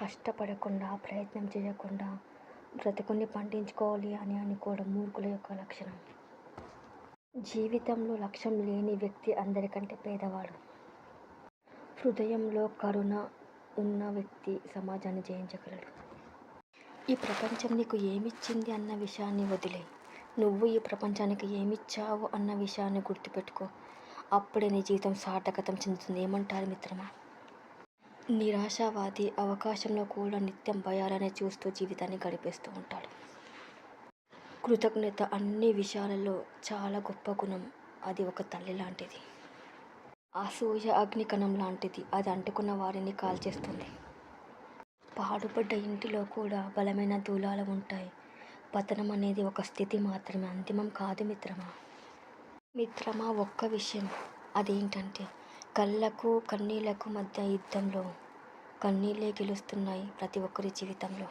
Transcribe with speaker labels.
Speaker 1: కష్టపడకుండా ప్రయత్నం చేయకుండా బ్రతుకుని పండించుకోవాలి అని అనుకోవడం మూర్ఖుల యొక్క లక్షణం. జీవితంలో లక్ష్యం లేని వ్యక్తి అందరికంటే పేదవాడు. హృదయంలో కరుణ ఉన్న వ్యక్తి సమాజాన్ని జయించగలడు. ఈ ప్రపంచం నీకు ఏమిచ్చింది అన్న విషయాన్ని వదిలే నువ్వు ఈ ప్రపంచానికి ఏమిచ్చావు అన్న విషయాన్ని గుర్తుపెట్టుకో. అప్పుడే నీ జీవితం సార్థకతం చెందుతుంది. ఏమంటారు మిత్రమా? నిరాశావాది అవకాశంలో కూడా నిత్యం భయాలనే చూస్తూ జీవితాన్ని గడిపేస్తూ ఉంటాడు. కృతజ్ఞత అన్ని విషయాలలో చాలా గొప్ప గుణం. అది ఒక తల్లి లాంటిది. అసూయ అగ్నికణం లాంటిది. అది అంటుకున్న వారిని కాల్చేస్తుంది. పాడుపడ్డ ఇంటిలో కూడా బలమైన దూలాలు ఉంటాయి. పతనం అనేది ఒక స్థితి మాత్రమే. అంతిమం కాదు మిత్రమా! మిత్రమా ఒక్క విషయం. అదేంటంటే కళ్ళకు కన్నీళ్ళకు మధ్య యుద్ధంలో కన్నీళ్ళే గెలుస్తున్నాయి ప్రతి ఒక్కరి జీవితంలో.